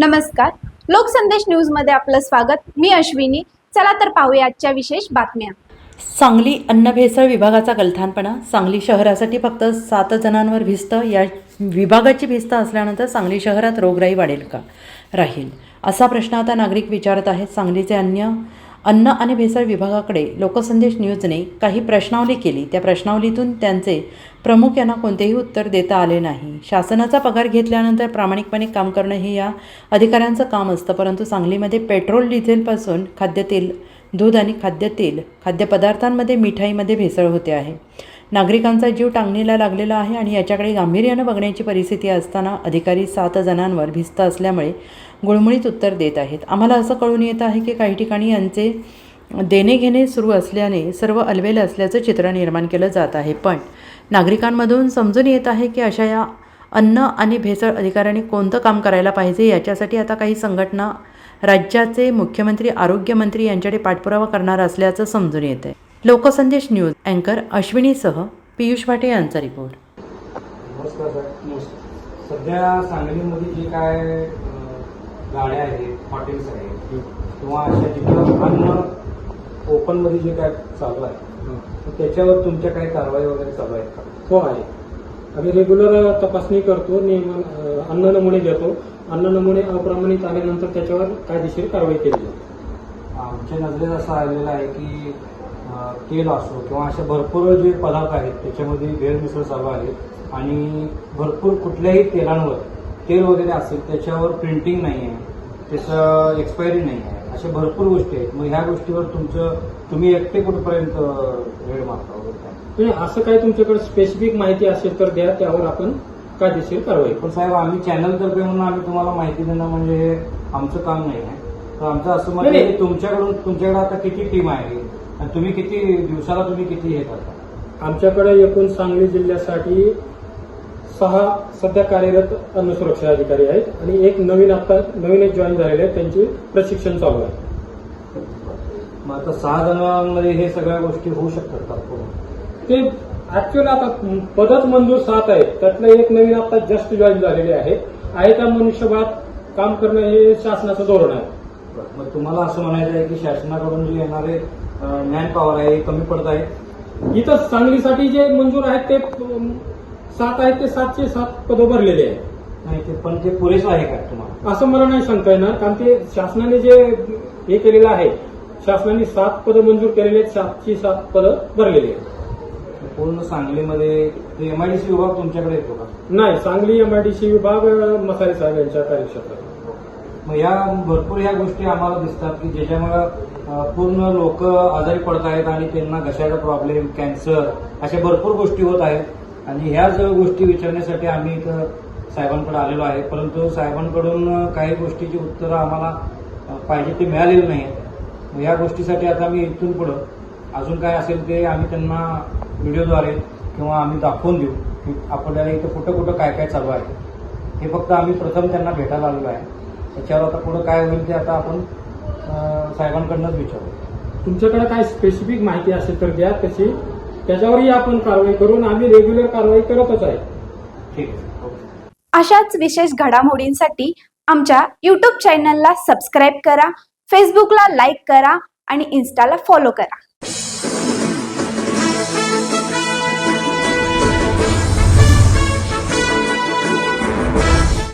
नमस्कार. लोकसंदेश न्यूजमध्ये आपलं स्वागत. मी अश्विनी. चला तर पाहूया आजच्या विशेष बातम्या. सांगली अन्न भेसळ विभागाचा गलथानपणा सांगली शहरासाठी फक्त सात जणांवर भिस्त. या विभागाची भिस्त असल्यानंतर सांगली शहरात रोगराई वाढेल का? राहील. असा प्रश्न आता नागरिक विचारत आहेत. सांगलीचे अन्य अन्न आणि भेसळ विभागाकडे लोकसंदेश न्यूजने काही प्रश्नावली केली. त्या प्रश्नावलीतून त्यांचे प्रमुख यांना कोणतेही उत्तर देता आले नाही. शासनाचा पगार घेतल्यानंतर प्रामाणिकपणे काम करणं हे या अधिकाऱ्यांचं काम असतं. परंतु सांगलीमध्ये पेट्रोल डिझेलपासून खाद्यतेल दूध आणि खाद्यतेल खाद्यपदार्थांमध्ये मिठाईमध्ये भेसळ होते आहे. नागरिकांचा जीव टांगणीला लागलेला आहे आणि याच्याकडे गांभीर्यानं बघण्याची परिस्थिती असताना अधिकारी सात जणांवर भिस्त असल्यामुळे गुळमुळीत उत्तर देत आहेत. आम्हाला असं कळून येत आहे की काही ठिकाणी यांचे देणे घेणे सुरू असल्याने सर्व अलबेल असल्याचं चित्र निर्माण केलं जात आहे. पण नागरिकांमधून समजून येत आहे की अशा या अन्न आणि भेसळ अधिकाऱ्यांनी कोणतं काम करायला पाहिजे याच्यासाठी आता काही संघटना राज्याचे मुख्यमंत्री आरोग्यमंत्री यांच्याकडे पाठपुरावा करणार असल्याचं समजून येत आहे लोकसंदेश न्यूज अँकर अश्विनीसह पियुष भाटे यांचा रिपोर्ट. नमस्कार सध्या सांगलीमध्ये जे काय गाड्या आहेत हॉटेल्स आहेत किंवा अशा जिथं अन्न ओपनमध्ये जे काय चालू आहे त्याच्यावर तुमच्या काही कारवाई वगैरे चालू आहेत का? हो आहे. आम्ही रेग्युलर तपासणी करतो नियमन अन्न नमुने घेतो. अन्न नमुने अप्रमाणित आल्यानंतर त्याच्यावर कायदेशीर कारवाई केली जाते. आमच्या नजरेत असं आलेलं आहे की तेल असो किंवा असे भरपूर जे पदार्थ आहेत त्याच्यामध्ये गैरमिसळ चालू आहे आणि भरपूर कुठल्याही तेलांवर तेल वगैरे असेल त्याच्यावर प्रिंटिंग नाही आहे. त्याचं एक्सपायरी नाही आहे. अशा भरपूर गोष्टी आहेत. मग ह्या गोष्टीवर तुमचं तुम्ही एकटे कुठपर्यंत वेळ मारता वगैरे काय? म्हणजे असं काही तुमच्याकडे स्पेसिफिक माहिती असेल तर द्या त्यावर आपण कायदेशीर कारवाई करू. पण साहेब आम्ही चॅनल तर्फे म्हणून आम्ही तुम्हाला माहिती देणं म्हणजे हे आमचं काम नाही आहे. तर आमचं असं मत आहे नाही, की तुमच्याकडून तुमच्याकडे आता किती टीम आहे? आणि तुम्ही किती दिवसाला तुम्ही किती हे करता? आमच्याकडे एकूण सांगली जिल्ह्यासाठी सहा सध्या कार्यरत अन्न सुरक्षा अधिकारी आहेत आणि एक नवीन आता नवीनच जॉईन झालेले आहेत त्यांचे प्रशिक्षण चालू आहे. मग आता सहा जणांमध्ये हे सगळ्या गोष्टी होऊ शकतात का? ते ऍक्च्युअली आता पदच मंजूर सात आहेत. त्यातलं एक नवीन आता जस्ट जॉईन झालेले आहे. आहे त्या मनुष्यबळात काम करणं हे शासनाचं धोरण आहे. मग तुम्हाला असं म्हणायचं आहे की शासनाकडून जे येणारे मॅन पॉवर आहे कमी पडत आहे? इथं सांगलीसाठी जे मंजूर आहेत ते सात आहेत ते सातशे सात पदं भरलेले आहेत. नाही ते पण ते पुरेसं आहे का तुम्हाला? असं मला नाही सांगता येणार कारण ते शासनाने जे हे केलेलं आहे शासनाने सात पदं मंजूर केलेले आहेत सातशे सात पदं भरलेली आहेत. पूर्ण सांगलीमध्ये एमआयडीसी विभाग तुमच्याकडे येतो का? नाही सांगली एमआयडीसी विभाग अं, मसाले साहेब यांच्या कार्यक्षेत्रात. मग या भरपूर ह्या गोष्टी आम्हाला दिसतात की ज्याच्यामुळं पूर्ण लोक आजारी पडत आहेत आणि त्यांना घशाचा प्रॉब्लेम कॅन्सर अशा भरपूर गोष्टी होत आहेत. आणि ह्याच गोष्टी विचारण्यासाठी आम्ही इथं साहेबांकडे आलेलो आहे. परंतु साहेबांकडून काही गोष्टीची उत्तरं आम्हाला पाहिजे ते मिळालेली नाही. या गोष्टीसाठी आता आम्ही इथून पुढं अजून काय असेल ते आम्ही त्यांना व्हिडिओद्वारे किंवा आम्ही दाखवून देऊ की आपल्याला इथं कुठं कुठं काय काय चालू आहे. हे फक्त आम्ही प्रथम त्यांना भेटायला आलेलो आहे. त्याच्यावर आता पुढं काय होईल ते आता आपण साहेबांकडनंच विचारू. तुमच्याकडे काय स्पेसिफिक माहिती असेल तर द्या तशी त्याच्यावरही आपण कारवाई करून आम्ही रेग्युलर कारवाई करतच आहे. ठीक. आहे ओके अशाच विशेष घडामोडींसाठी आमच्या यूट्यूब चॅनलला सबस्क्राईब करा फेसबुकला लाईक करा आणि इन्स्टाला फॉलो करा.